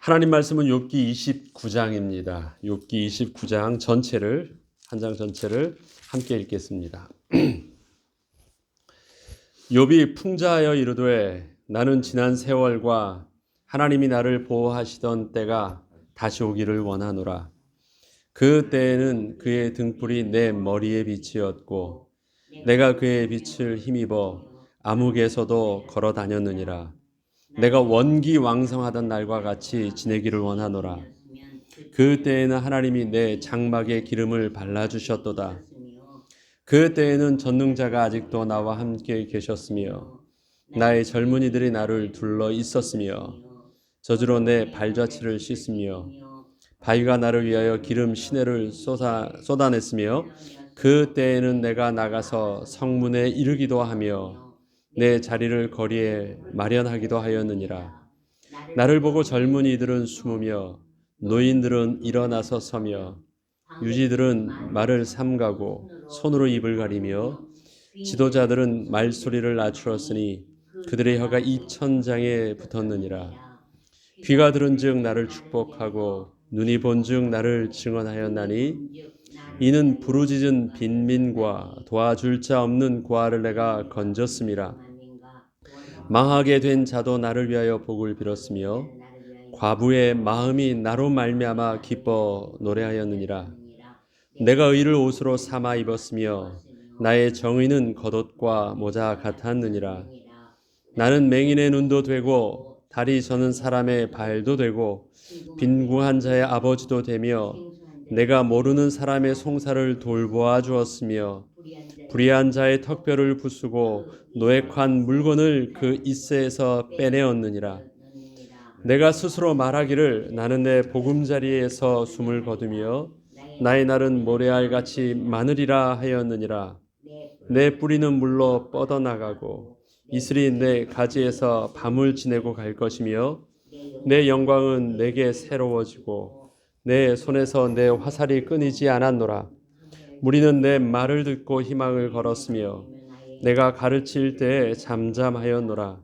하나님 말씀은 욥기 29장입니다. 욥기 29장 전체를 한 장 전체를 함께 읽겠습니다. 욥이 풍자하여 이르되 나는 지난 세월과 하나님이 나를 보호하시던 때가 다시 오기를 원하노라. 그 때에는 그의 등불이 내 머리의 빛이었고 내가 그의 빛을 힘입어 암흑에서도 걸어 다녔느니라. 내가 원기 왕성하던 날과 같이 지내기를 원하노라. 그 때에는 하나님이 내 장막에 기름을 발라 주셨도다. 그 때에는 전능자가 아직도 나와 함께 계셨으며 나의 젊은이들이 나를 둘러 있었으며 저주로 내 발자취를 씻으며 바위가 나를 위하여 기름 시내를 쏟아, 쏟아냈으며 그 때에는 내가 나가서 성문에 이르기도 하며 내 자리를 거리에 마련하기도 하였느니라. 나를 보고 젊은이들은 숨으며 노인들은 일어나서 서며 유지들은 말을 삼가고 손으로 입을 가리며 지도자들은 말소리를 낮추었으니 그들의 혀가 이천장에 붙었느니라. 귀가 들은즉 나를 축복하고 눈이 본즉 나를 증언하였나니 이는 부르짖은 빈민과 도와줄 자 없는 고아를 내가 건졌음이라. 망하게 된 자도 나를 위하여 복을 빌었으며 과부의 마음이 나로 말미암아 기뻐 노래하였느니라. 내가 의를 옷으로 삼아 입었으며 나의 정의는 겉옷과 모자 같았느니라. 나는 맹인의 눈도 되고 다리 저는 사람의 발도 되고 빈궁한 자의 아버지도 되며 내가 모르는 사람의 송사를 돌보아 주었으며 불의한 자의 턱뼈를 부수고 노획한 물건을 그 이세에서 빼내었느니라. 내가 스스로 말하기를 나는 내 보금자리에서 숨을 거두며 나의 날은 모래알 같이 마늘이라 하였느니라. 내 뿌리는 물로 뻗어나가고 이슬이 내 가지에서 밤을 지내고 갈 것이며 내 영광은 내게 새로워지고 내 손에서 내 화살이 끊이지 않았노라. 무리는 내 말을 듣고 희망을 걸었으며 내가 가르칠 때에 잠잠하였노라.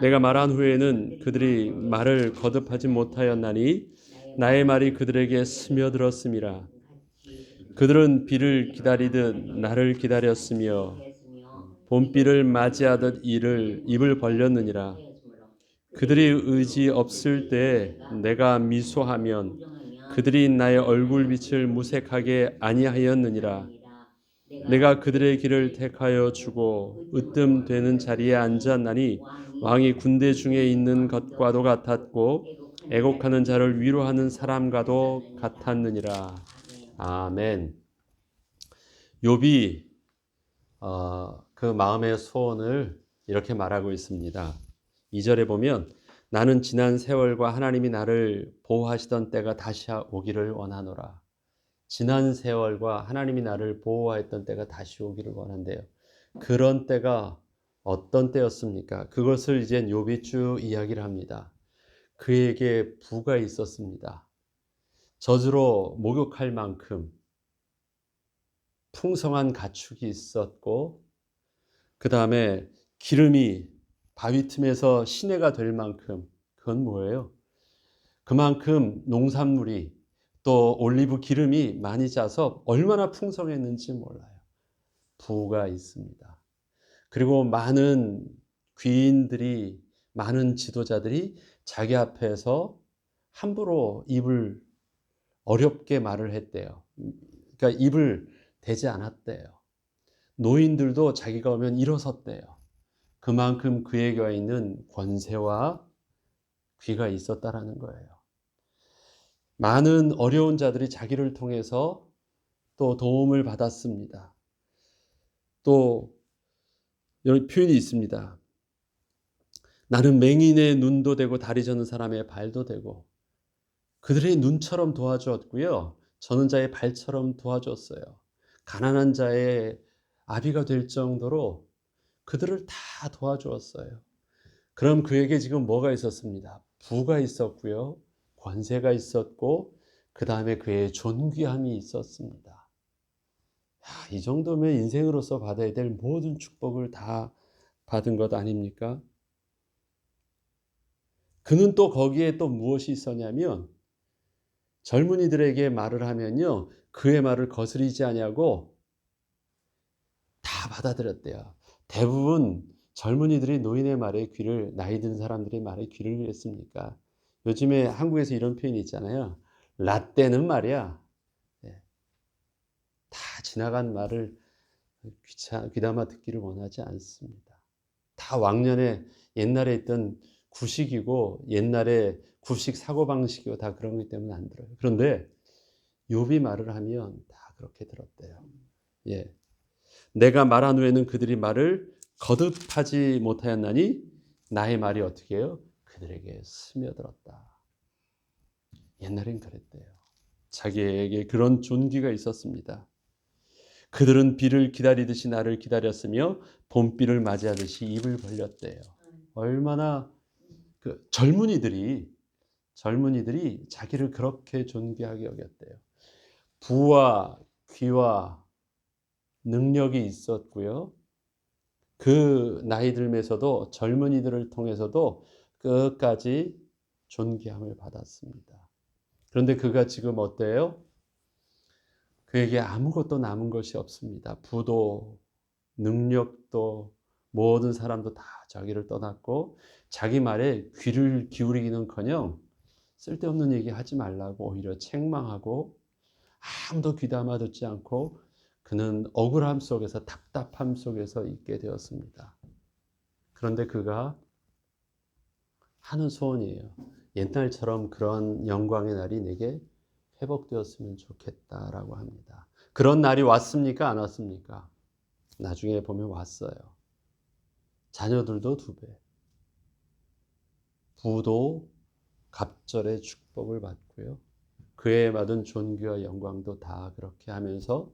내가 말한 후에는 그들이 말을 거듭하지 못하였나니 나의 말이 그들에게 스며들었음이라. 그들은 비를 기다리듯 나를 기다렸으며 봄비를 맞이하듯 이를 입을 벌렸느니라. 그들이 의지 없을 때 내가 미소하면 그들이 나의 얼굴 빛을 무색하게 아니하였느니라. 내가 그들의 길을 택하여 주고 으뜸 되는 자리에 앉았나니 왕이 군대 중에 있는 것과도 같았고 애곡하는 자를 위로하는 사람과도 같았느니라. 아멘. 욥이 어, 그 마음의 소원을 이렇게 말하고 있습니다. 2절에 보면 나는 지난 세월과 하나님이 나를 보호하시던 때가 다시 오기를 원하노라. 지난 세월과 하나님이 나를 보호하였던 때가 다시 오기를 원한대요. 그런 때가 어떤 때였습니까? 그것을 이제 욥이 쭉 이야기를 합니다. 그에게 부가 있었습니다. 저주로 목욕할 만큼 풍성한 가축이 있었고 그 다음에 기름이 바위 틈에서 시내가 될 만큼 그건 뭐예요? 그만큼 농산물이 또 올리브 기름이 많이 짜서 얼마나 풍성했는지 몰라요. 부가 있습니다. 그리고 많은 귀인들이 많은 지도자들이 자기 앞에서 함부로 입을 어렵게 말을 했대요. 그러니까 입을 대지 않았대요. 노인들도 자기가 오면 일어섰대요. 그만큼 그에게 있는 권세와 귀가 있었다라는 거예요. 많은 어려운 자들이 자기를 통해서 또 도움을 받았습니다. 또 여기 표현이 있습니다. 나는 맹인의 눈도 되고 다리 저는 사람의 발도 되고 그들의 눈처럼 도와주었고요. 저는 자의 발처럼 도와줬어요. 가난한 자의 아비가 될 정도로 그들을 다 도와주었어요. 그럼 그에게 지금 뭐가 있었습니다. 부가 있었고요. 권세가 있었고 그 다음에 그의 존귀함이 있었습니다. 야, 이 정도면 인생으로서 받아야 될 모든 축복을 다 받은 것 아닙니까? 그는 또 거기에 또 무엇이 있었냐면 젊은이들에게 말을 하면요. 그의 말을 거스리지 아니하고 다 받아들였대요. 대부분 젊은이들이 노인의 말에 귀를 나이 든 사람들의 말에 귀를 했습니까? 요즘에 한국에서 이런 표현이 있잖아요. 라떼는 말이야. 예. 다 지나간 말을 귀차 귀담아 듣기를 원하지 않습니다. 다 왕년에 옛날에 있던 구식이고 옛날에 구식 사고 방식이고 다 그런 것 때문에 안 들어요. 그런데 욥이 말을 하면 다 그렇게 들었대요. 예. 내가 말한 후에는 그들이 말을 거듭하지 못하였나니 나의 말이 어떻게 해요? 그들에게 스며들었다. 옛날엔 그랬대요. 자기에게 그런 존귀가 있었습니다. 그들은 비를 기다리듯이 나를 기다렸으며 봄비를 맞이하듯이 입을 벌렸대요. 얼마나 그 젊은이들이 젊은이들이 자기를 그렇게 존귀하게 여겼대요. 부와 귀와 능력이 있었고요. 그 나이 들면서도 젊은이들을 통해서도 끝까지 존귀함을 받았습니다. 그런데 그가 지금 어때요? 그에게 아무것도 남은 것이 없습니다. 부도, 능력도, 모든 사람도 다 자기를 떠났고, 자기 말에 귀를 기울이기는 커녕 쓸데없는 얘기 하지 말라고 오히려 책망하고, 아무도 귀담아 듣지 않고, 그는 억울함 속에서 답답함 속에서 있게 되었습니다. 그런데 그가 하는 소원이에요. 옛날처럼 그런 영광의 날이 내게 회복되었으면 좋겠다라고 합니다. 그런 날이 왔습니까? 안 왔습니까? 나중에 보면 왔어요. 자녀들도 두 배. 부도 갑절의 축복을 받고요. 그에 받은 존귀와 영광도 다 그렇게 하면서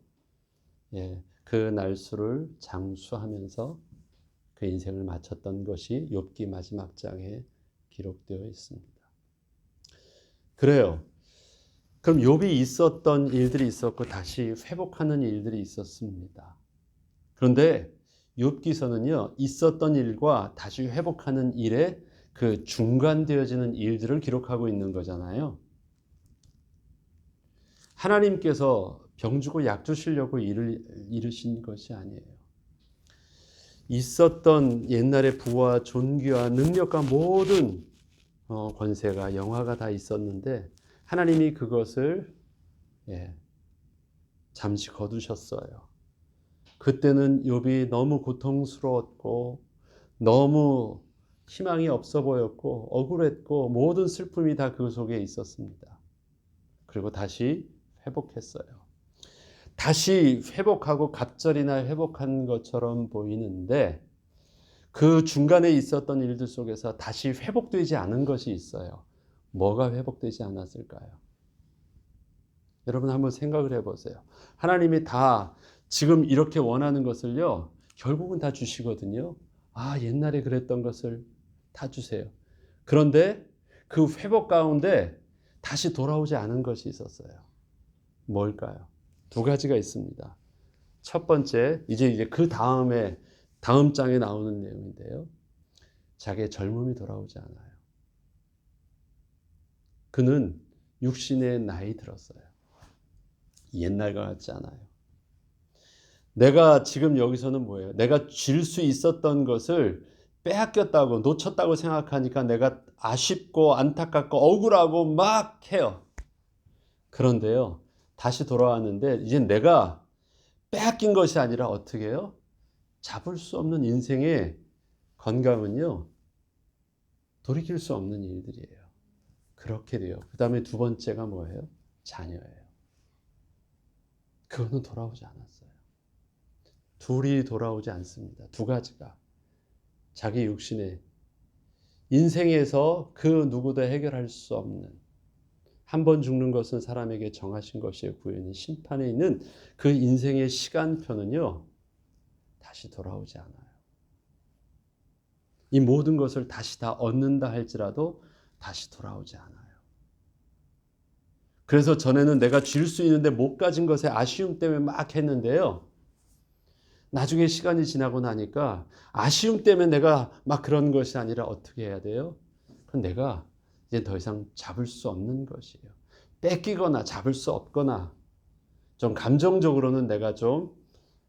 예, 그 날수를 장수하면서 그 인생을 마쳤던 것이 욥기 마지막 장에 기록되어 있습니다. 그래요. 그럼 욥이 있었던 일들이 있었고 다시 회복하는 일들이 있었습니다. 그런데 욥기서는요 있었던 일과 다시 회복하는 일에 그 중간되어지는 일들을 기록하고 있는 거잖아요. 하나님께서 병 주고 약 주시려고 일을 이르신 것이 아니에요. 있었던 옛날의 부와 존귀와 능력과 모든 어, 권세가 영화가 다 있었는데 하나님이 그것을 예, 잠시 거두셨어요. 그때는 욥이 너무 고통스러웠고 너무 희망이 없어 보였고 억울했고 모든 슬픔이 다 그 속에 있었습니다. 그리고 다시 회복했어요. 다시 회복하고 갑절이나 회복한 것처럼 보이는데 그 중간에 있었던 일들 속에서 다시 회복되지 않은 것이 있어요. 뭐가 회복되지 않았을까요? 여러분 한번 생각을 해보세요. 하나님이 다 지금 이렇게 원하는 것을요, 결국은 다 주시거든요. 아, 옛날에 그랬던 것을 다 주세요. 그런데 그 회복 가운데 다시 돌아오지 않은 것이 있었어요. 뭘까요? 두 가지가 있습니다. 첫 번째, 이제 이제 그 다음에 다음 장에 나오는 내용인데요. 자기의 젊음이 돌아오지 않아요. 그는 육신의 나이 들었어요. 옛날과 같지 않아요. 내가 지금 여기서는 뭐예요? 내가 줄수 있었던 것을 빼앗겼다고 놓쳤다고 생각하니까 내가 아쉽고 안타깝고 억울하고 막 해요. 그런데요. 다시 돌아왔는데 이제 내가 빼앗긴 것이 아니라 어떻게 해요? 잡을 수 없는 인생의 건강은요. 돌이킬 수 없는 일들이에요. 그렇게 돼요. 그 다음에 두 번째가 뭐예요? 자녀예요. 그거는 돌아오지 않았어요. 둘이 돌아오지 않습니다. 두 가지가. 자기 육신의 인생에서 그 누구도 해결할 수 없는 한 번 죽는 것은 사람에게 정하신 것이에요. 구현이 심판에 있는 그 인생의 시간표는요. 다시 돌아오지 않아요. 이 모든 것을 다시 다 얻는다 할지라도 다시 돌아오지 않아요. 그래서 전에는 내가 줄수 있는데 못 가진 것에 아쉬움 때문에 막 했는데요. 나중에 시간이 지나고 나니까 아쉬움 때문에 내가 막 그런 것이 아니라 어떻게 해야 돼요? 그건 내가 이제 더 이상 잡을 수 없는 것이에요. 뺏기거나 잡을 수 없거나 좀 감정적으로는 내가 좀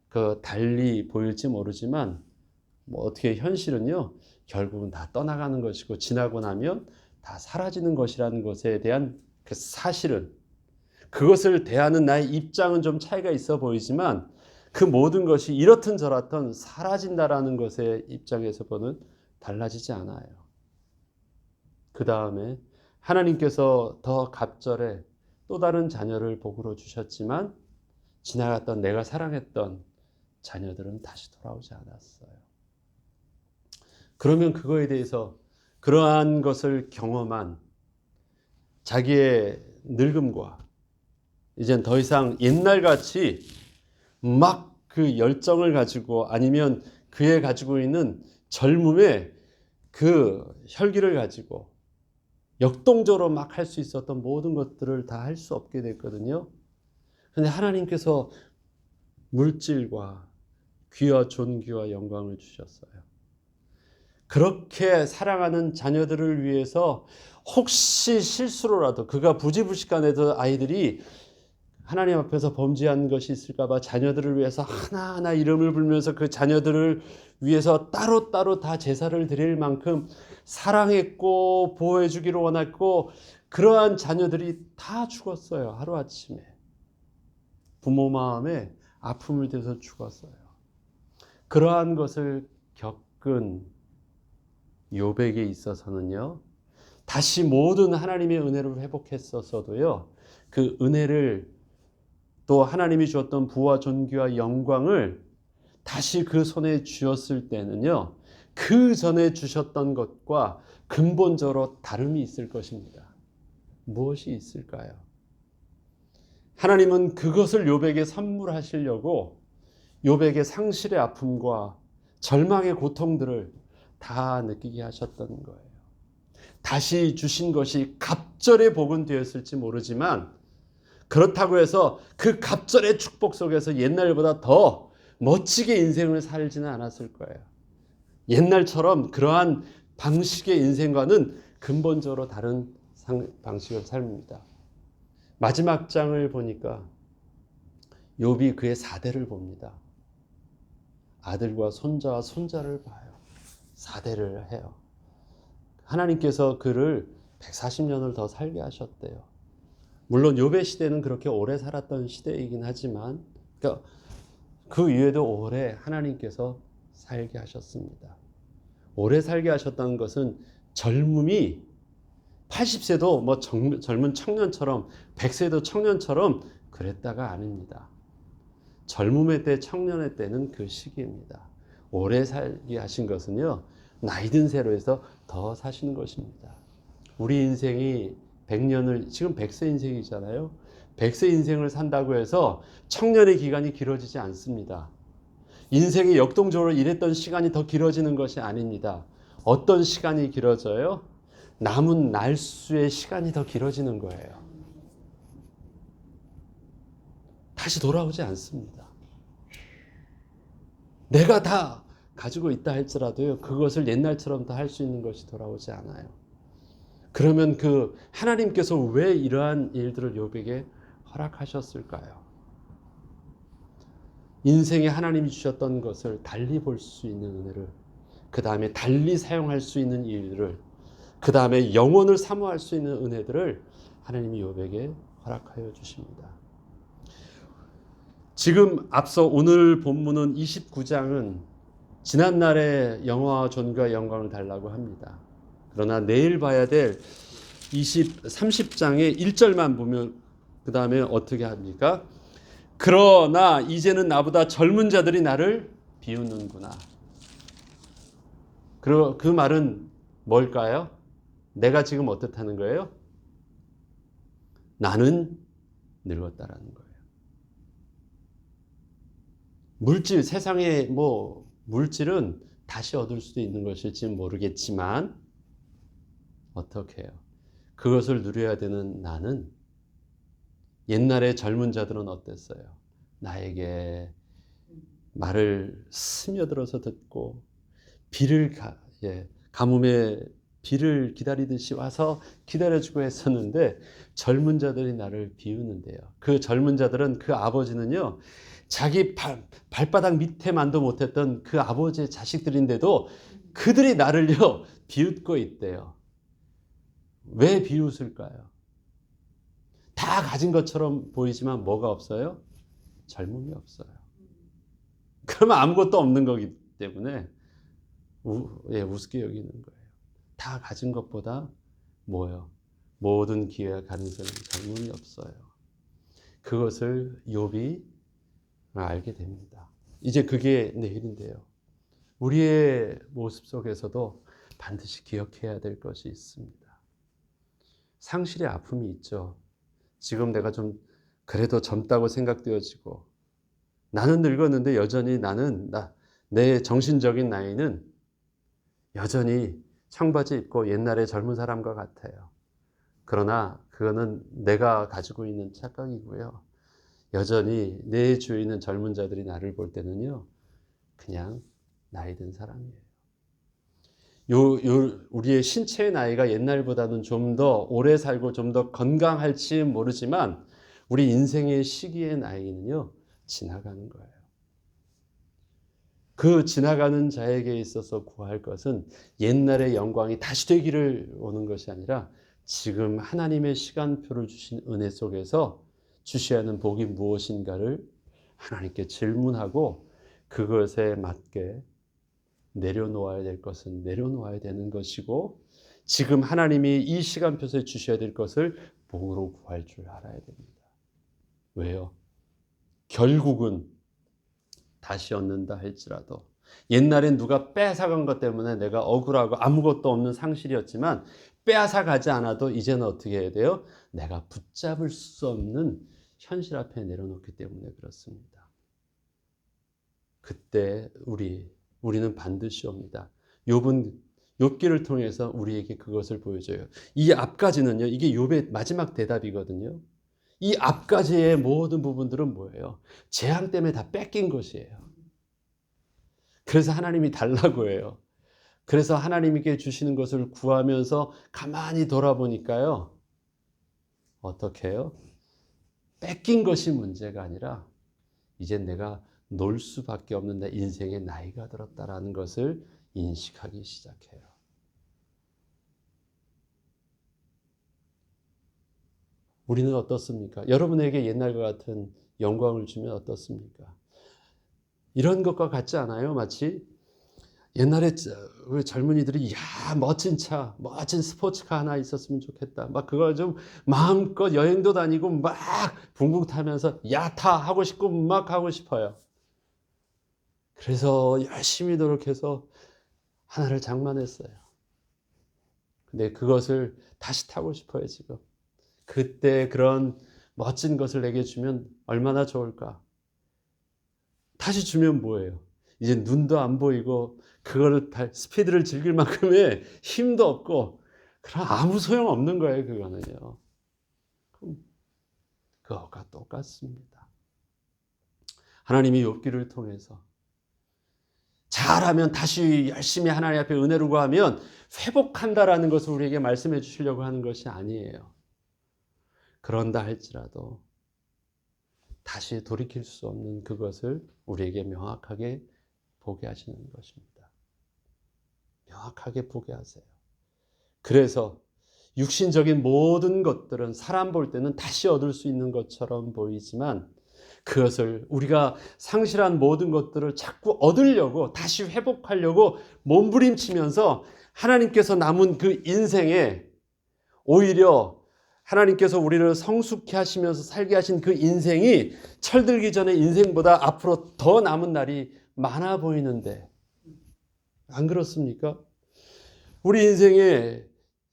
그 달리 보일지 모르지만 뭐 어떻게 현실은요 결국은 다 떠나가는 것이고 지나고 나면 다 사라지는 것이라는 것에 대한 그 사실은 그것을 대하는 나의 입장은 좀 차이가 있어 보이지만 그 모든 것이 이렇든 저렇든 사라진다라는 것의 입장에서 보는 달라지지 않아요. 그 다음에 하나님께서 더 갑절에 또 다른 자녀를 복으로 주셨지만 지나갔던 내가 사랑했던 자녀들은 다시 돌아오지 않았어요. 그러면 그거에 대해서 그러한 것을 경험한 자기의 늙음과 이젠 더 이상 옛날 같이 막 그 열정을 가지고 아니면 그의 가지고 있는 젊음의 그 혈기를 가지고 역동적으로 막 할 수 있었던 모든 것들을 다 할 수 없게 됐거든요. 근데 하나님께서 물질과 귀와 존귀와 영광을 주셨어요. 그렇게 사랑하는 자녀들을 위해서 혹시 실수로라도 그가 부지불식간에도 아이들이 하나님 앞에서 범죄한 것이 있을까봐 자녀들을 위해서 하나하나 이름을 불면서 그 자녀들을 위해서 따로따로 다 제사를 드릴 만큼 사랑했고 보호해주기를 원했고 그러한 자녀들이 다 죽었어요. 하루아침에. 부모 마음에 아픔을 대서 죽었어요. 그러한 것을 겪은 요백에 있어서는요. 다시 모든 하나님의 은혜를 회복했었어도요. 그 은혜를 또 하나님이 주었던 부와 존귀와 영광을 다시 그 손에 쥐었을 때는요. 그 전에 주셨던 것과 근본적으로 다름이 있을 것입니다. 무엇이 있을까요? 하나님은 그것을 요백에 선물하시려고 요백의 상실의 아픔과 절망의 고통들을 다 느끼게 하셨던 거예요. 다시 주신 것이 갑절의 복은 되었을지 모르지만 그렇다고 해서 그 갑절의 축복 속에서 옛날보다 더 멋지게 인생을 살지는 않았을 거예요. 옛날처럼 그러한 방식의 인생과는 근본적으로 다른 방식을 삽니다. 마지막 장을 보니까 욥이 그의 사대를 봅니다. 아들과 손자와 손자를 봐요. 사대를 해요. 하나님께서 그를 140년을 더 살게 하셨대요. 물론 요배 시대는 그렇게 오래 살았던 시대이긴 하지만 그러니까 그 이후에도 오래 하나님께서 살게 하셨습니다. 오래 살게 하셨다는 것은 젊음이 80세도 뭐 젊은 청년처럼 100세도 청년처럼 그랬다가 아닙니다. 젊음의 때 청년의 때는 그 시기입니다. 오래 살게 하신 것은요. 나이 든 세로 해서 더 사시는 것입니다. 우리 인생이 100년을 지금 100세 인생이잖아요. 100세 인생을 산다고 해서 청년의 기간이 길어지지 않습니다. 인생이 역동적으로 일했던 시간이 더 길어지는 것이 아닙니다. 어떤 시간이 길어져요? 남은 날수의 시간이 더 길어지는 거예요. 다시 돌아오지 않습니다. 내가 다 가지고 있다 할지라도요, 그것을 옛날처럼 다 할 수 있는 것이 돌아오지 않아요. 그러면 그 하나님께서 왜 이러한 일들을 욥에게 허락하셨을까요? 인생에 하나님이 주셨던 것을 달리 볼 수 있는 은혜를, 그 다음에 달리 사용할 수 있는 일들을, 그 다음에 영혼을 사모할 수 있는 은혜들을 하나님이 욥에게 허락하여 주십니다. 지금 앞서 오늘 본문은 29장은 지난날의 영화와 존귀와 영광을 달라고 합니다. 그러나 내일 봐야 될 20, 30장의 1절만 보면 그 다음에 어떻게 합니까? 그러나 이제는 나보다 젊은 자들이 나를 비웃는구나. 그, 그 말은 뭘까요? 내가 지금 어떻다는 거예요? 나는 늙었다라는 거예요. 물질, 세상의 뭐, 물질은 다시 얻을 수도 있는 것일지 모르겠지만, 어떻게 해요? 그것을 누려야 되는 나는 옛날에 젊은 자들은 어땠어요? 나에게 말을 스며들어서 듣고 비를 가, 예, 가뭄에 비를 기다리듯이 와서 기다려주고 했었는데 젊은 자들이 나를 비우는데요. 그 젊은 자들은 그 아버지는요. 자기 발, 발바닥 밑에만도 못했던 그 아버지의 자식들인데도 그들이 나를요 비웃고 있대요. 왜 비웃을까요? 다 가진 것처럼 보이지만 뭐가 없어요? 젊음이 없어요. 그러면 아무것도 없는 거기 때문에 우, 예, 우습게 여기는 거예요. 다 가진 것보다 뭐요? 모든 기회와 가능성이 젊음이 없어요. 그것을 욥이 알게 됩니다. 이제 그게 내일인데요. 우리의 모습 속에서도 반드시 기억해야 될 것이 있습니다. 상실의 아픔이 있죠. 지금 내가 좀 그래도 젊다고 생각되어지고 나는 늙었는데 여전히 나는 나, 내 정신적인 나이는 여전히 청바지 입고 옛날에 젊은 사람과 같아요. 그러나 그거는 내가 가지고 있는 착각이고요. 여전히 내 주위에 있는 젊은 자들이 나를 볼 때는요, 그냥 나이 든 사람이에요. 요, 요, 우리의 신체의 나이가 옛날보다는 좀 더 오래 살고 좀 더 건강할지 모르지만 우리 인생의 시기의 나이는요, 지나가는 거예요. 그 지나가는 자에게 있어서 구할 것은 옛날의 영광이 다시 되기를 오는 것이 아니라 지금 하나님의 시간표를 주신 은혜 속에서 주셔야 하는 복이 무엇인가를 하나님께 질문하고 그것에 맞게 내려놓아야 될 것은 내려놓아야 되는 것이고 지금 하나님이 이 시간표에 주셔야 될 것을 복으로 구할 줄 알아야 됩니다. 왜요? 결국은 다시 얻는다 할지라도 옛날엔 누가 빼앗아간 것 때문에 내가 억울하고 아무것도 없는 상실이었지만 빼앗아가지 않아도 이제는 어떻게 해야 돼요? 내가 붙잡을 수 없는 현실 앞에 내려놓기 때문에 그렇습니다. 그때 우리 우리는 반드시 옵니다. 욥은 욥기를 통해서 우리에게 그것을 보여줘요. 이 앞까지는요. 이게 욥의 마지막 대답이거든요. 이 앞까지의 모든 부분들은 뭐예요? 재앙 때문에 다 뺏긴 것이에요. 그래서 하나님이 달라고 해요. 그래서 하나님께 주시는 것을 구하면서 가만히 돌아보니까요. 어떻게 해요? 뺏긴 것이 문제가 아니라 이제 내가 놀 수밖에 없는 내 인생의 나이가 들었다라는 것을 인식하기 시작해요. 우리는 어떻습니까? 여러분에게 옛날과 같은 영광을 주면 어떻습니까? 이런 것과 같지 않아요? 마치 옛날에 우리 젊은이들이 야 멋진 차, 멋진 스포츠카 하나 있었으면 좋겠다. 막 그걸 좀 마음껏 여행도 다니고 막 붕붕 타면서 야타 하고 싶고 막 하고 싶어요. 그래서 열심히 노력해서 하나를 장만했어요. 근데 그것을 다시 타고 싶어요, 지금. 그때 그런 멋진 것을 내게 주면 얼마나 좋을까? 다시 주면 뭐예요? 이제 눈도 안 보이고 그거를 스피드를 즐길 만큼의 힘도 없고 그럼 아무 소용 없는 거예요, 그거는요. 그것과 똑같습니다. 하나님이 욥기를 통해서 잘하면 다시 열심히 하나님 앞에 은혜를 구하면 회복한다라는 것을 우리에게 말씀해 주시려고 하는 것이 아니에요. 그런다 할지라도 다시 돌이킬 수 없는 그것을 우리에게 명확하게 보게 하시는 것입니다. 명확하게 보게 하세요. 그래서 육신적인 모든 것들은 사람 볼 때는 다시 얻을 수 있는 것처럼 보이지만 그것을 우리가 상실한 모든 것들을 자꾸 얻으려고 다시 회복하려고 몸부림치면서 하나님께서 남은 그 인생에 오히려 하나님께서 우리를 성숙해 하시면서 살게 하신 그 인생이 철들기 전에 인생보다 앞으로 더 남은 날이 많아 보이는데 안 그렇습니까? 우리 인생에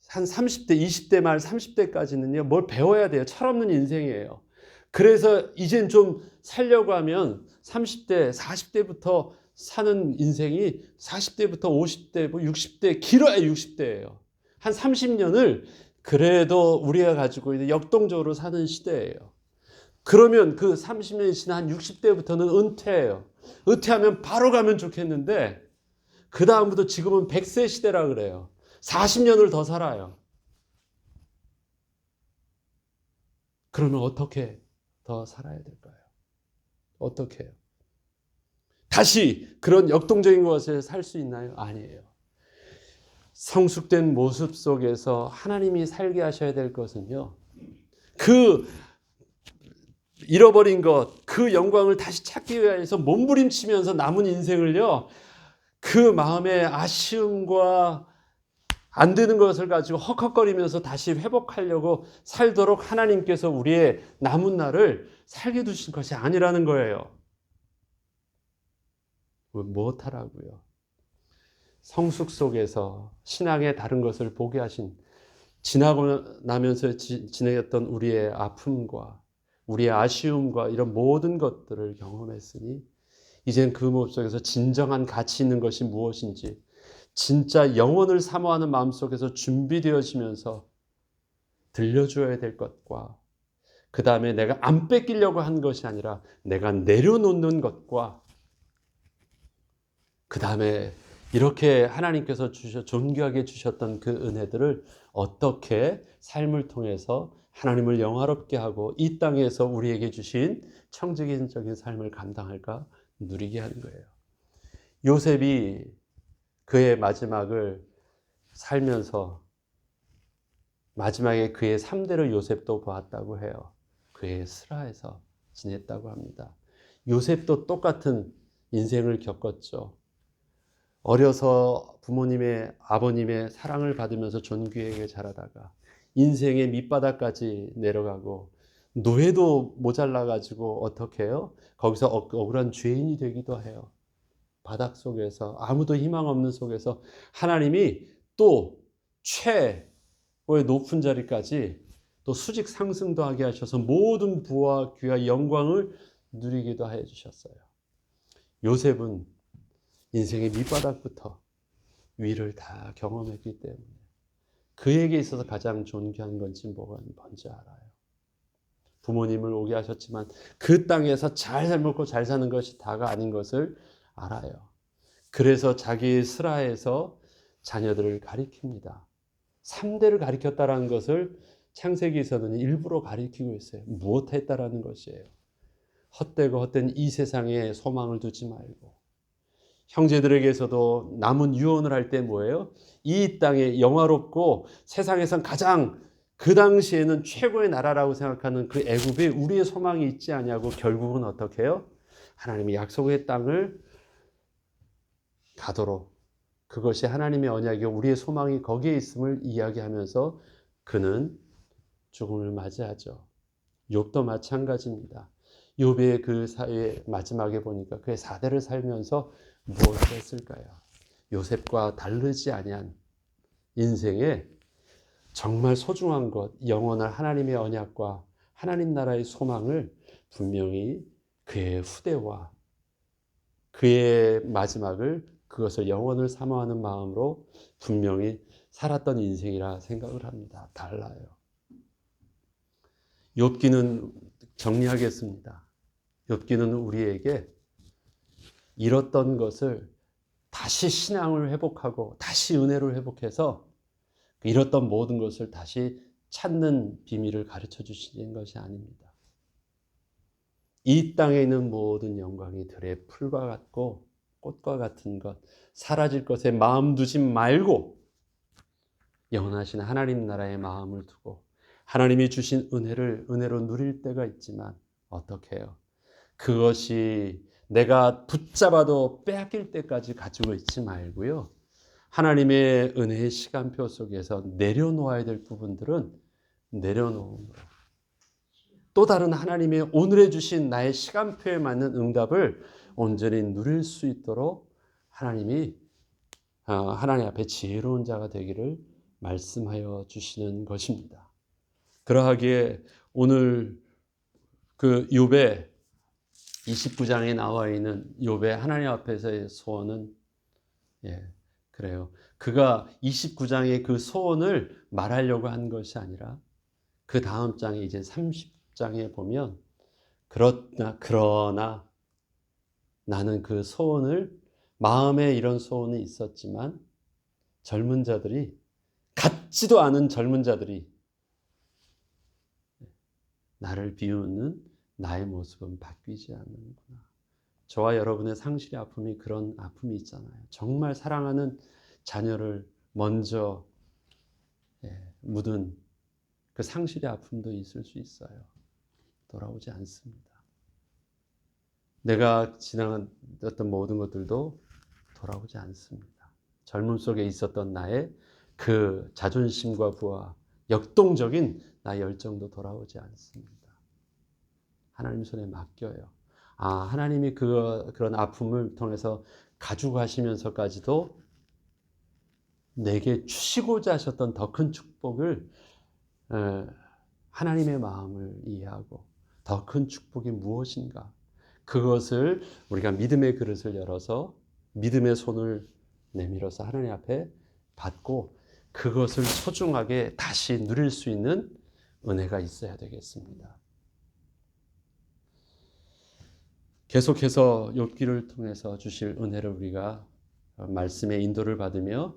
한 30대, 20대 말 30대까지는요, 뭘 배워야 돼요. 철없는 인생이에요. 그래서 이젠 좀 살려고 하면 30대, 40대부터 사는 인생이 40대부터 50대, 뭐 60대, 길어야 60대예요. 한 30년을 그래도 우리가 가지고 있는 역동적으로 사는 시대예요. 그러면 그 30년이 지난 60대부터는 은퇴예요. 은퇴하면 바로 가면 좋겠는데 그 다음부터 지금은 100세 시대라 그래요. 40년을 더 살아요. 그러면 어떻게 더 살아야 될까요? 어떻게 해요? 다시 그런 역동적인 것을 살 수 있나요? 아니에요. 성숙된 모습 속에서 하나님이 살게 하셔야 될 것은요. 그 잃어버린 것, 그 영광을 다시 찾기 위해서 몸부림치면서 남은 인생을요. 그 마음의 아쉬움과 안 되는 것을 가지고 헉헉거리면서 다시 회복하려고 살도록 하나님께서 우리의 남은 날을 살게 두신 것이 아니라는 거예요. 무엇하라고요? 성숙 속에서 신앙의 다른 것을 보게 하신 지나고 나면서 지, 지내었던 우리의 아픔과 우리의 아쉬움과 이런 모든 것들을 경험했으니 이젠 그 모습 속에서 진정한 가치 있는 것이 무엇인지 진짜 영혼을 사모하는 마음 속에서 준비되어지면서 들려줘야 될 것과 그 다음에 내가 안 뺏기려고 한 것이 아니라 내가 내려놓는 것과 그 다음에 이렇게 하나님께서 주셔 존귀하게 주셨던 그 은혜들을 어떻게 삶을 통해서 하나님을 영화롭게 하고 이 땅에서 우리에게 주신 청지기적인 삶을 감당할까 누리게 하는 거예요. 요셉이 그의 마지막을 살면서 마지막에 그의 3대를 요셉도 보았다고 해요. 그의 스라에서 지냈다고 합니다. 요셉도 똑같은 인생을 겪었죠. 어려서 부모님의 아버님의 사랑을 받으면서 존귀하게 자라다가 인생의 밑바닥까지 내려가고 노예도 모자라 가지고 어떻게 해요? 거기서 억울한 죄인이 되기도 해요. 바닥 속에서 아무도 희망 없는 속에서 하나님이 또 최고의 높은 자리까지 또 수직 상승도 하게 하셔서 모든 부와 귀와 영광을 누리기도 해 주셨어요. 요셉은 인생의 밑바닥부터 위를 다 경험했기 때문에 그에게 있어서 가장 존귀한 건지 뭐가 뭔지 알아요. 부모님을 오게 하셨지만 그 땅에서 잘 먹고 잘 사는 것이 다가 아닌 것을 알아요. 그래서 자기 스라에서 자녀들을 가리킵니다. 3대를 가리켰다라는 것을 창세기에서는 일부러 가리키고 있어요. 무엇했다라는 것이에요. 헛되고 헛된 이 세상에 소망을 두지 말고 형제들에게서도 남은 유언을 할 때 뭐예요? 이 땅에 영화롭고 세상에선 가장 그 당시에는 최고의 나라라고 생각하는 그 애굽에 우리의 소망이 있지 않냐고 결국은 어떻게 해요? 하나님이 약속의 땅을 가도록 그것이 하나님의 언약이고 우리의 소망이 거기에 있음을 이야기하면서 그는 죽음을 맞이하죠. 욥도 마찬가지입니다. 욥의 그 사회 마지막에 보니까 그의 사대를 살면서 무엇을 했을까요? 요셉과 다르지 아니한 인생에 정말 소중한 것, 영원한 하나님의 언약과 하나님 나라의 소망을 분명히 그의 후대와 그의 마지막을 그것을 영원을 사모하는 마음으로 분명히 살았던 인생이라 생각을 합니다. 달라요. 욥기는 정리하겠습니다. 욥기는 우리에게 잃었던 것을 다시 신앙을 회복하고 다시 은혜를 회복해서 잃었던 모든 것을 다시 찾는 비밀을 가르쳐 주시는 것이 아닙니다. 이 땅에 있는 모든 영광이 들의 풀과 같고 꽃과 같은 것, 사라질 것에 마음 두지 말고 영원하신 하나님 나라의 마음을 두고 하나님이 주신 은혜를 은혜로 누릴 때가 있지만 어떻게 해요? 그것이 내가 붙잡아도 빼앗길 때까지 가지고 있지 말고요. 하나님의 은혜의 시간표 속에서 내려놓아야 될 부분들은 내려놓음으로 또 다른 하나님의 오늘에 주신 나의 시간표에 맞는 응답을 온전히 누릴 수 있도록 하나님이 아, 하나님 앞에 지혜로운 자가 되기를 말씀하여 주시는 것입니다. 그러하기에 오늘 그 욥의 29장에 나와 있는 욥의 하나님 앞에서의 소원은 예, 그래요. 그가 29장의 그 소원을 말하려고 한 것이 아니라 그 다음 장에 이제 30장에 보면 그러나 그러나 나는 그 소원을 마음에 이런 소원이 있었지만 젊은 자들이 같지도 않은 젊은 자들이 나를 비우는 나의 모습은 바뀌지 않는구나. 저와 여러분의 상실의 아픔이 그런 아픔이 있잖아요. 정말 사랑하는 자녀를 먼저 예, 묻은 그 상실의 아픔도 있을 수 있어요. 돌아오지 않습니다. 내가 지나갔던 모든 것들도 돌아오지 않습니다. 젊음 속에 있었던 나의 그 자존심과 부와 역동적인 나의 열정도 돌아오지 않습니다. 하나님 손에 맡겨요. 아, 하나님이 그, 그런 아픔을 통해서 가져가시면서까지도 내게 주시고자 하셨던 더 큰 축복을 에, 하나님의 마음을 이해하고 더 큰 축복이 무엇인가 그것을 우리가 믿음의 그릇을 열어서 믿음의 손을 내밀어서 하나님 앞에 받고 그것을 소중하게 다시 누릴 수 있는 은혜가 있어야 되겠습니다. 계속해서 욥기를 통해서 주실 은혜를 우리가 말씀의 인도를 받으며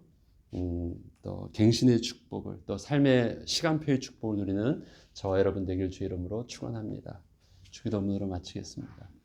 음, 또 갱신의 축복을 또 삶의 시간표의 축복을 누리는 저와 여러분 되길 주 이름으로 축원합니다. 주기도문으로 마치겠습니다.